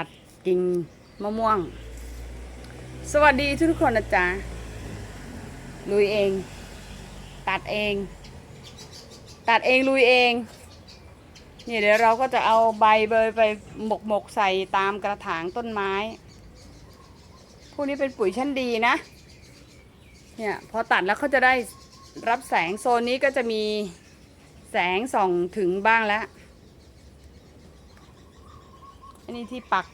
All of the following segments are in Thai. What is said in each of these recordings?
ตัดกิ่งมะม่วง สวัสดีทุกคนนะจ๊ะลุยเอง ตัดเอง ตัดเองลุยเองเนี่ยเดี๋ยวเราก็จะเอาใบเบยไปหมกหมกใส่ตามกระถางต้นไม้ พวกนี้เป็นปุ๋ยชั้นดีนะ เนี่ยพอตัดแล้วเขาจะได้รับแสงโซนนี้ก็จะมีแสงส่องถึงบ้างแล้ว อันนี้ที่ปัก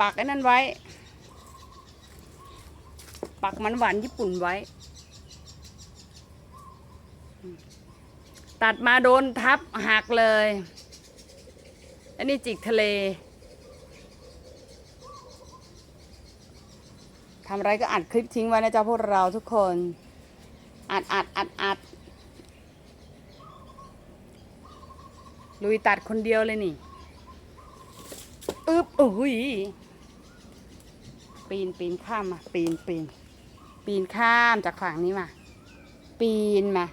ปักไอ้นั่นไว้ ปักมันหวานญี่ปุ่นไว้ ตัดมาโดนทับหักเลย อันนี้จิกทะเลทำอะไรก็อัดคลิปทิ้งไว้นะจ๊ะพวกเราทุกคน อัดอัดอัดอัดลุยตัดคนเดียวเลยนี่ อึบอุ้ยปีนปีนข้ามมา ปีนปีนปีนข้ามจากฝั่งนี้มา ปีนมา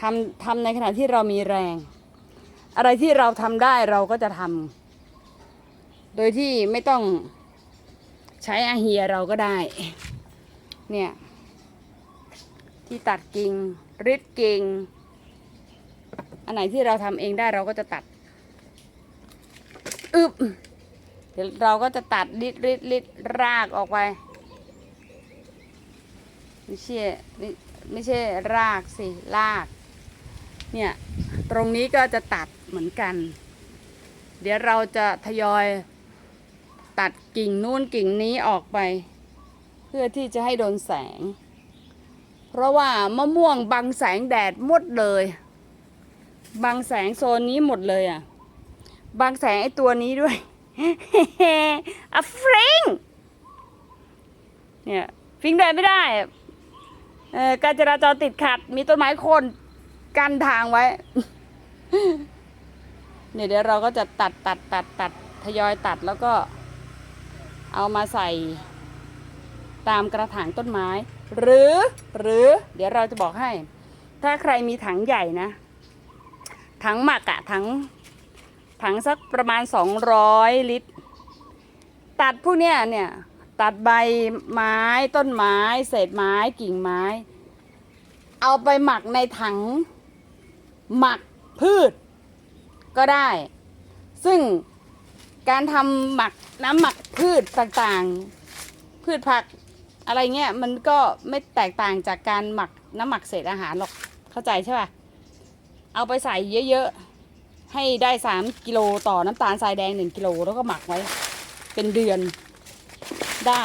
ทำทำในขณะที่เรามีแรง อะไรที่เราทำได้เราก็จะทำโดยที่ไม่ต้องใช้อาเฮียเราก็ได้ เนี่ย ที่ตัดกิ่งริดกิ่งอันไหนที่เราทำเองได้เราก็จะตัด อึบเดี๋ยวเราก็จะตัดริดริดริดรากออกไป ไม่ใช่ไม่ไม่ใช่รากสิ ราก เนี่ย ตรงนี้ก็จะตัดเหมือนกัน เดี๋ยวเราจะทยอยตัดกิ่งนู่นกิ่งนี้ออกไป เพื่อที่จะให้โดนแสง เพราะว่ามะม่วงบังแสงแดดหมดเลย บังแสงโซนนี้หมดเลยอะ บังแสงไอตัวนี้ด้วยอะฟริงเนี่ยฟิงเดินไม่ได้เอ่อการจราจรติดขัด มีต้นไม้โคนกั้นทางไว้ เนี่ยเดี๋ยวเราก็จะตัดตัดตัดตัดทยอยตัดแล้วก็เอามาใส่ตามกระถางต้นไม้ หรือหรือ เดี๋ยวเราจะบอกให้ ถ้าใครมีถังใหญ่นะ ถังหมักอะถัง ถังสักประมาณ 200 ลิตร ตัดพวกเนี้ยเนี่ยตัดใบไม้ต้นไม้ เศษไม้กิ่งไม้ เอาไปหมักในถัง หมักพืช ก็ได้ ซึ่งการทำหมักน้ำหมักพืชต่างๆ พืชผักอะไรเงี้ยมันก็ไม่แตกต่างจากการหมักน้ำหมักเศษอาหารหรอกเข้าใจใช่ป่ะ เอาไปใส่เยอะๆ ให้ได้สามกิโลต่อน้ำตาลทรายแดงหนึ่งกิโลแล้วก็หมักไว้ เป็นเดือนได้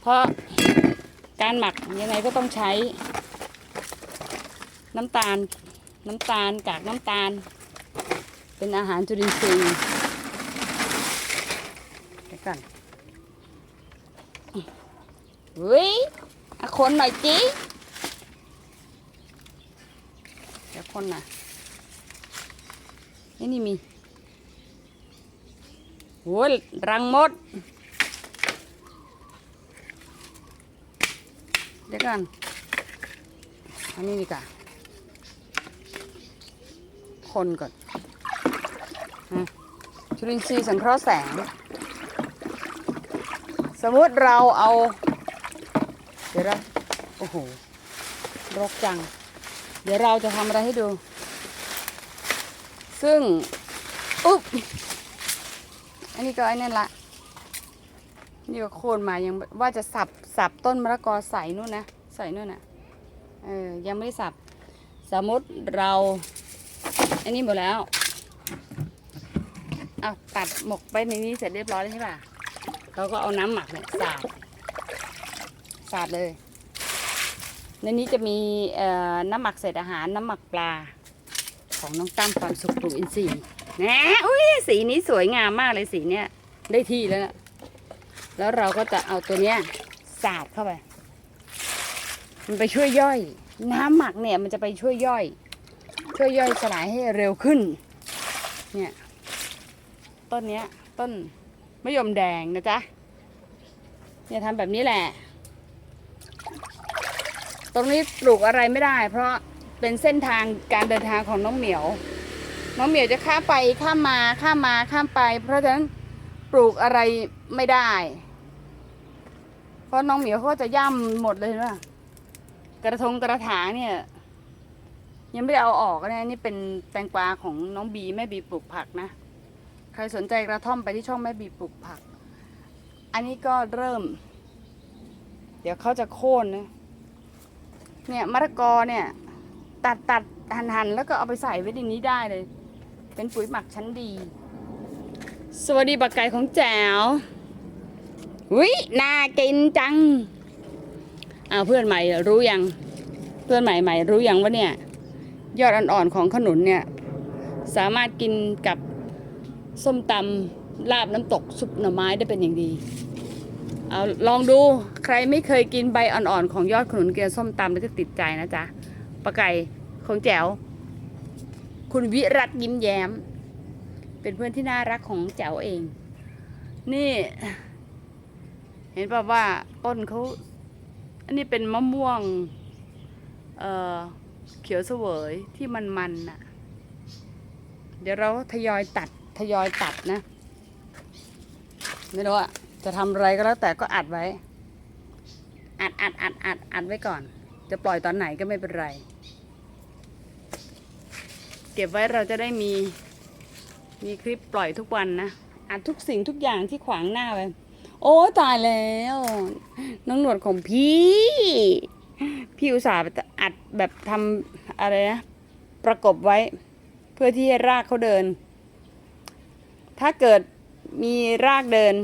เพราะการหมักยังไงก็ต้องใช้ น้ำตาลน้ำตาลกากน้ำตาล เป็นอาหารจุลินทรีย์ก่อนเฮ้ยอคนหน่อยจิเดี๋ยวคนน่ะนี่นี่มีโอ้ยรังมด เดี๋ยวก่อนอันนี้ดีกว่าคนก่อนนะจุลินทรีย์สังเคราะห์แสง สมมติเราเอา เดี๋ยวนะโอ้โห รกจัง เดี๋ยวเราจะทำอะไรให้ดู ซึ่ง อุ๊บ อันนี้ก็ไอ้นั่นละ นี่ก็โค่นมายังว่าจะสับสับต้นมะละกอใส่นู่นนะ ใส่นู่นน่ะ เออ ยังไม่ได้สับ สมมติเรา อันนี้หมดแล้วเอาตัดหมกไปในนี้เสร็จเรียบร้อยแล้วใช่ป่ะ เราก็เอาน้ำหมักเนี่ยสาด สาดเลย ในนี้จะมีเอ่อน้ำหมักเศษอาหารน้ำหมักปลา ของน้องตั้มความสุขปลูกอินทรีย์นะอุ้ยสีนี้สวยงามมากเลยสีเนี้ยได้ที่แล้วนะแล้วเราก็จะเอาตัวเนี้ยสาดเข้าไป มันไปช่วยย่อย น้ำหมักเนี่ยมันจะไปช่วยย่อย ช่วยย่อยสลายให้เร็วขึ้น เนี่ย ต้นเนี้ย ต้นมะยมแดงนะจ๊ะเนี่ยทำแบบนี้แหละ ตรงนี้ปลูกอะไรไม่ได้ เพราะเป็นเส้นทางการเดินทางของน้องเหมียว น้องเหมียวจะข้ามไปข้ามมาข้ามมาข้ามไป เพราะฉะนั้นปลูกอะไรไม่ได้ เพราะน้องเหมียวเขาก็จะย่ำหมดเลยว่ากระทงกระถางเนี่ย ยังไม่ได้เอาออกนะนี่เป็นแตงกวาของน้องบีแม่บีปลูกผักนะใครสนใจกระท่อมไปที่ช่องแม่บีปลูกผัก อันนี้ก็เริ่ม เดี๋ยวเขาจะโค่นนะ เนี่ยมะละกอเนี่ย ตัดตัดหันหันแล้วก็เอาไปใส่ไว้ในนี้ได้เลย เป็นปุ๋ยหมักชั้นดี สวัสดีบักไก่ของแจ๋ววิน่ากินจังอ้าวเพื่อนใหม่รู้ยัง เพื่อนใหม่ใหม่รู้ยังว่าเนี่ย ยอดอ่อนๆของขนุนเนี่ย สามารถกินกับส้มตำลาบน้ำตกซุปหน่อไม้ได้เป็นอย่างดี เอาลองดู ใครไม่เคยกินใบอ่อนๆ ของยอดขนุนเกลือส้มตำแล้วจะติดใจนะจ๊ะปลาไก่ของแจ๋ว คุณวิรัตยิ้มแย้ม เป็นเพื่อนที่น่ารักของแจ๋วเอง นี่ เห็นป่าว่าต้นเขาอันนี้เป็นมะม่วง เอ่อ เขียวเสวยที่มันๆน่ะ เดี๋ยวเราทยอยตัดทยอยตัดนะ ไม่รู้อะจะทำอะไรก็แล้วแต่ก็อัดไว้ อัดอัดอัดอัดอัดไว้ก่อน จะปล่อยตอนไหนก็ไม่เป็นไร เก็บไว้เราจะได้มี มีคลิปปล่อยทุกวันนะ อัดทุกสิ่งทุกอย่างที่ขวางหน้าไปโอ้ตายแล้ว น้องหนวดของพี่ พี่อุตส่าห์อัดแบบทำอะไรนะ ประกบไว้ เพื่อที่ให้รากเขาเดิน ถ้าเกิดมีรากเดิน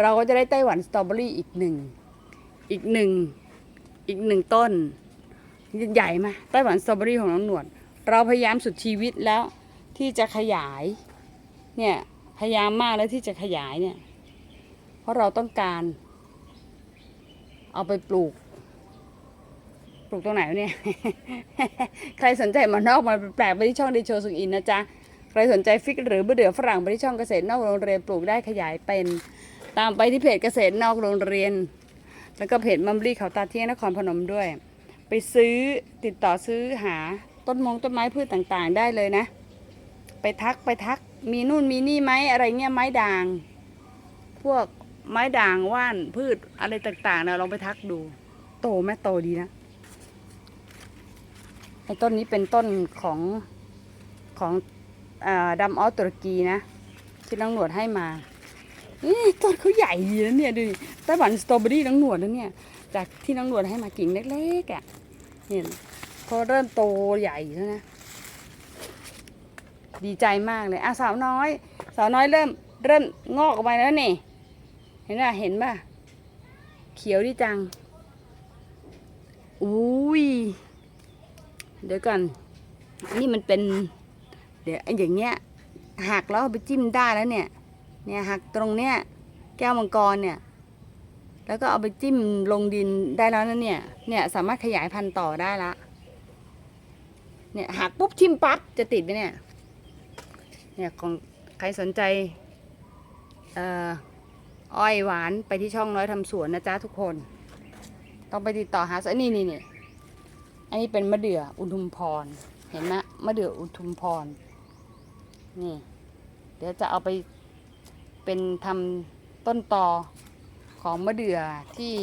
เราก็จะได้ไต้หวันสตรอเบอรี่อีกหนึ่งอีกหนึ่งอีกหนึ่งต้น ใหญ่ไหมไต้หวันสตรอเบอรี่ของน้องหนวด เราพยายามสุดชีวิตแล้วที่จะขยายเนี่ยพยายามมากแล้วที่จะขยายเนี่ยเพราะเราต้องการ เอาไปปลูก ปลูกตรงไหนเนี่ย ใครสนใจมานอกมาแปลกไปที่ช่องดีโชสุกินนะจ๊ะ ใครสนใจฟิกหรือเบื่อเดือฝรั่งไปที่ช่องเกษตรนอกโรงเรียนปลูกได้ขยายเป็น ตามไปที่เพจเกษตรนอกโรงเรียน แล้วก็เพจมัมลี่เขาตาเที่ยงนครพนมด้วย ไปซื้อติดต่อซื้อหาต้นมงต้นไม้พืชต่างๆ ได้เลยนะ ไปทักไปทักมีนู่นมีนี่ไหมอะไรเงี้ยไม้ด่าง พวกไม้ด่างว่านพืชอะไรต่างๆนะลองไปทักดู โตไหมโตดีนะไอ้ต้นนี้เป็นต้นของของอาดำออสตุรกีนะที่น้องหนวดให้มา ต้นเขาใหญ่ดีนะเนี่ยดูไต้หวันสตรอเบอรี่น้องหนวดนะเนี่ย จากที่น้องหนวดให้มากิ่งเล็กๆอะ่ะเนี่ยพอเริ่มโตใหญ่แล้วนะ ดีใจมากเลยอะสาวน้อย สาวน้อยเริ่มเริ่มงอกออกมาแล้วนี่ เห็นป่ะเห็นป่ะ เขียวดีจัง อุ้ย เดี๋ยวก่อน นี่มันเป็น เดี๋ยวไอ้อย่างเงี้ยหักแล้วไปจิ้มได้แล้วเนี่ย เนี่ยหักตรงเนี้ยแก้วมังกรเนี่ย แล้วก็เอาไปจิ้มลงดินได้แล้วนะเนี่ย เนี่ยสามารถขยายพันธุ์ต่อได้ละ เนี่ยหักปุ๊บทิ่มปั๊บจะติดไหมเนี่ย เนี่ยของใครสนใจเอ่ออ้อยหวานไปที่ช่องน้อยทำสวนนะจ๊ะทุกคน ต้องไปติดต่อหาอันนี้นี่นี่อันนี้เป็นมะเดื่ออุทุมพร เห็นไหมมะเดื่ออุทุมพร นี่ เดี๋ยวจะเอาไป เป็นทำต้นตอของมะเดื่อที่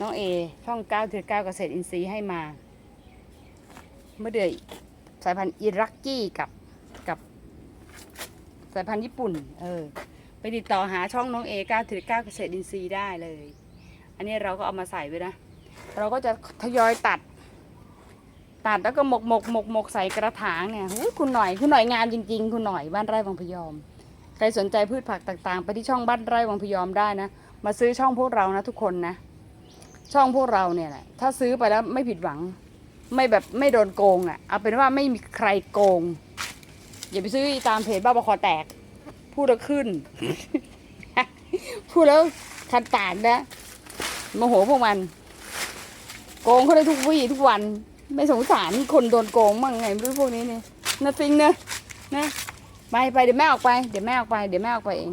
น้องเอช่อง9ก้าเดือเก้าเกษตรอินทรีย์ให้มามะเดื่อสายพันธุ์อิรักกี้กับกับสายพันธุ์ญี่ปุ่น เออ ไปติดต่อหาช่องน้องเอ9ก้าถึงเก้าเกษตรอินทรีย์ได้เลย อันนี้เราก็เอามาใส่ไว้นะ เราก็จะทยอยตัด ตัดแล้วก็หมกหมกหมกหมกใส่กระถางเนี่ยหูคุณหน่อยคุณหน่อยงามจริง ๆ คุณหน่อยบ้านไร่วังพยอม ใครสนใจพืชผักต่างๆ ไปที่ช่องบ้านไร่วังพยอมได้นะ มาซื้อช่องพวกเรานะทุกคนนะ ช่องพวกเราเนี่ยแหละ ถ้าซื้อไปแล้วไม่ผิดหวัง ไม่แบบไม่โดนโกงอะ่ะ เอาเป็นว่าไม่มีใครโกง อย่าไปซื้อตามเพจบ้าบอคอแตก พูดแล้วขึ้น พูดแล้วคันปากนะโมโหพวกมัน โกงเขาได้ทุกวี่ทุกวัน ไม่สงสารคนโดนโกงมั่งไงไม่รู้พวกนี้เนี่ยนะฟิงเนอะนะ ไปไปเดี๋ยวแม่ออกไปเดี๋ยวแม่ออกไปเดี๋ยวแม่ออกไปเอง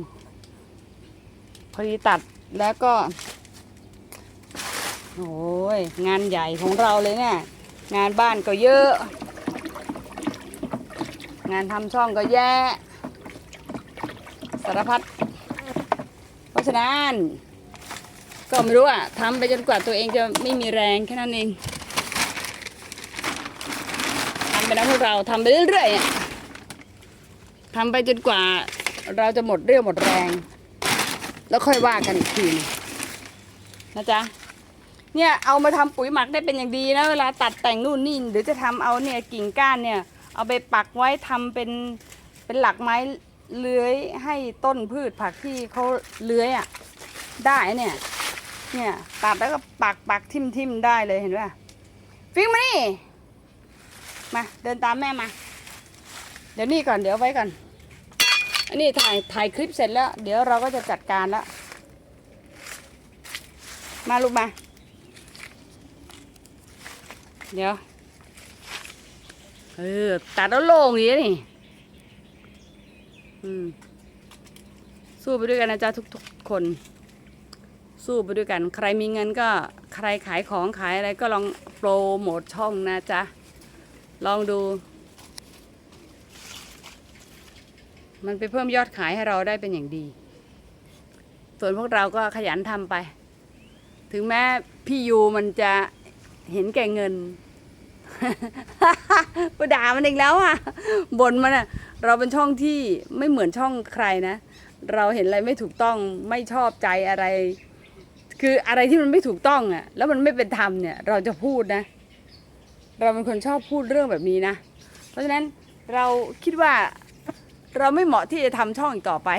พอดีตัดแล้วก็โอ้ยงานใหญ่ของเราเลยเนี่ย งานบ้านก็เยอะ งานทำช่องก็แย่สารพัดเพราะฉะนั้นก็ไม่รู้อะทำไปจนกว่าตัวเองจะไม่มีแรงแค่นั้นเองทำไปนะพวกเราทำไปเรื่อยๆอะ ทำไปจนกว่าเราจะหมดเรี่ยวหมดแรง แล้วค่อยว่ากันอีกทีนะจ๊ะเนี่ยเอามาทำปุ๋ยหมักได้เป็นอย่างดีนะเวลาตัดแต่งนู่นนี่หรือจะทำเอาเนี่ยกิ่งก้านเนี่ย เอาไปปักไว้ทำเป็นเป็นหลักไม้เลื้อยให้ต้นพืชผักที่เขาเลื้อยอะได้เนี่ย เนี่ยตัดแล้วก็ปักปักทิ่มทิ่มได้เลยเห็นป่ะฟิงมานี่มาเดินตามแม่มา เดี๋ยวนี่ก่อนเดี๋ยวไว้ก่อน อันนี้ถ่ายถ่ายคลิปเสร็จแล้ว เดี๋ยวเราก็จะจัดการแล้ว มาลูกมา เดี๋ยว เออตัดแล้วโล่งอย่างนี้นี่อืมสู้ไปด้วยกันนะจ๊ะทุกๆคน สู้ไปด้วยกัน ใครมีเงินก็ใครขายของขายอะไรก็ลองโปรโมทช่องนะจ๊ะ ลองดู มันไปเพิ่มยอดขายให้เราได้เป็นอย่างดี ส่วนพวกเราก็ขยันทำไป ถึงแม้พี่ยูมันจะเห็นแก่เงินไปด่ามันอีกแล้วอะบ่นมันอะ เราเป็นช่องที่ไม่เหมือนช่องใครนะ เราเห็นอะไรไม่ถูกต้องไม่ชอบใจอะไร คืออะไรที่มันไม่ถูกต้องอะ แล้วมันไม่เป็นธรรมเนี่ย เราจะพูดนะ เราเป็นคนชอบพูดเรื่องแบบนี้นะ เพราะฉะนั้นเราคิดว่า เราไม่เหมาะที่จะทำช่องอีกต่อไป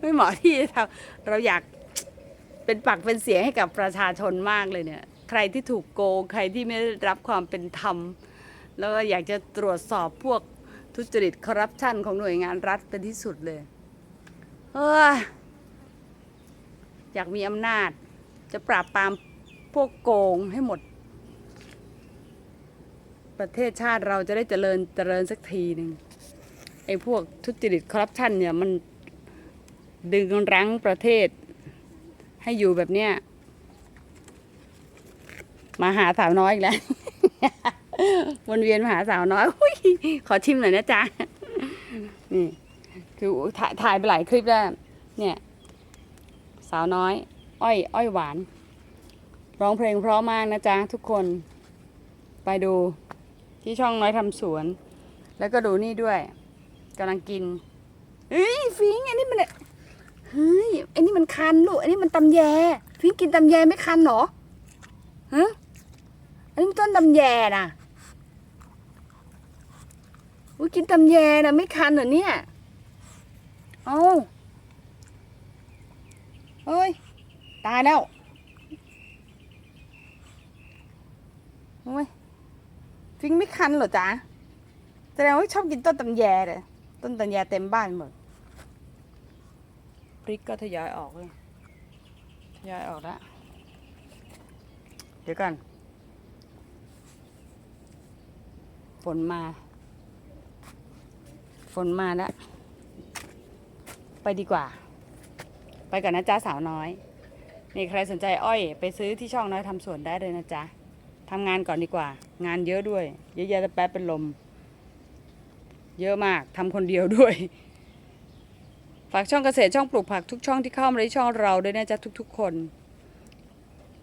ไม่เหมาะที่จะทำเราอยากเป็นปากเป็นเสียงให้กับประชาชนมากเลยเนี่ย ใครที่ถูกโกงใครที่ไม่ได้รับความเป็นธรรม แล้วก็อยากจะตรวจสอบพวกทุจริตคอร์รัปชันของหน่วยงานรัฐเป็นที่สุดเลยเอออยากมีอำนาจ จะปราบปรามพวกโกงให้หมด ประเทศชาติเราจะได้เจริญเจริญสักทีหนึ่ง ไอ้พวกทุจริตคอร์รัปชันเนี่ยมันดึงรั้งประเทศ ให้อยู่แบบเนี้ยมาหาสาวน้อยอีกแล้ว วนเวียนมาหาสาวน้อยอยขอชิมหน่อยนะจ๊ะนี่คือถ่ายถ่ายไปหลายคลิปแล้ว เนี่ย สาวน้อย อ้อย อ้อยหวาน ร้องเพลงเพราะมากนะจ๊ะ ทุกคน ไปดูที่ช่องน้อยทำสวน แล้วก็ดูนี่ด้วย กำลังกินเฮ้ยฟิงอันนี้มันเฮ้ยอันนี้มันคันลูกอันนี้มันตำแย ฟิงกินตำแยไม่คันเหรอฮะอันนี้ต้นตำแยนะอุ้ยกินตำแยนะไม่คันเหรอเนี่ยเอาเฮ้ยตายแล้วโอ้ยฟิงไม่คันเหรอจ๊ะแสดงว่าชอบกินต้นตำแยเลย ต้นตำแยเต็มบ้านหมด พริกก็ทยอยออกเลยทยอยออกแล้วเดี๋ยวก่อนฝนมา ฝนมาแล้ว ไปดีกว่า ไปก่อนนะจ๊ะสาวน้อย นี่ใครสนใจอ้อย ไปซื้อที่ช่องน้อยทำสวนได้เลยนะจ๊ะทำงานก่อนดีกว่า งานเยอะด้วย เยอะแยะแต่แป๊บเป็นลม เยอะมากทำคนเดียวด้วย ฝากช่องเกษตรช่องปลูกผักทุกช่องที่เข้ามาในช่องเราด้วยนะจ๊ะทุก ๆ คน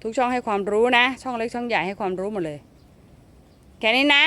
ทุกช่องให้ความรู้นะ ช่องเล็กช่องใหญ่ให้ความรู้หมดเลย แค่นี้นะ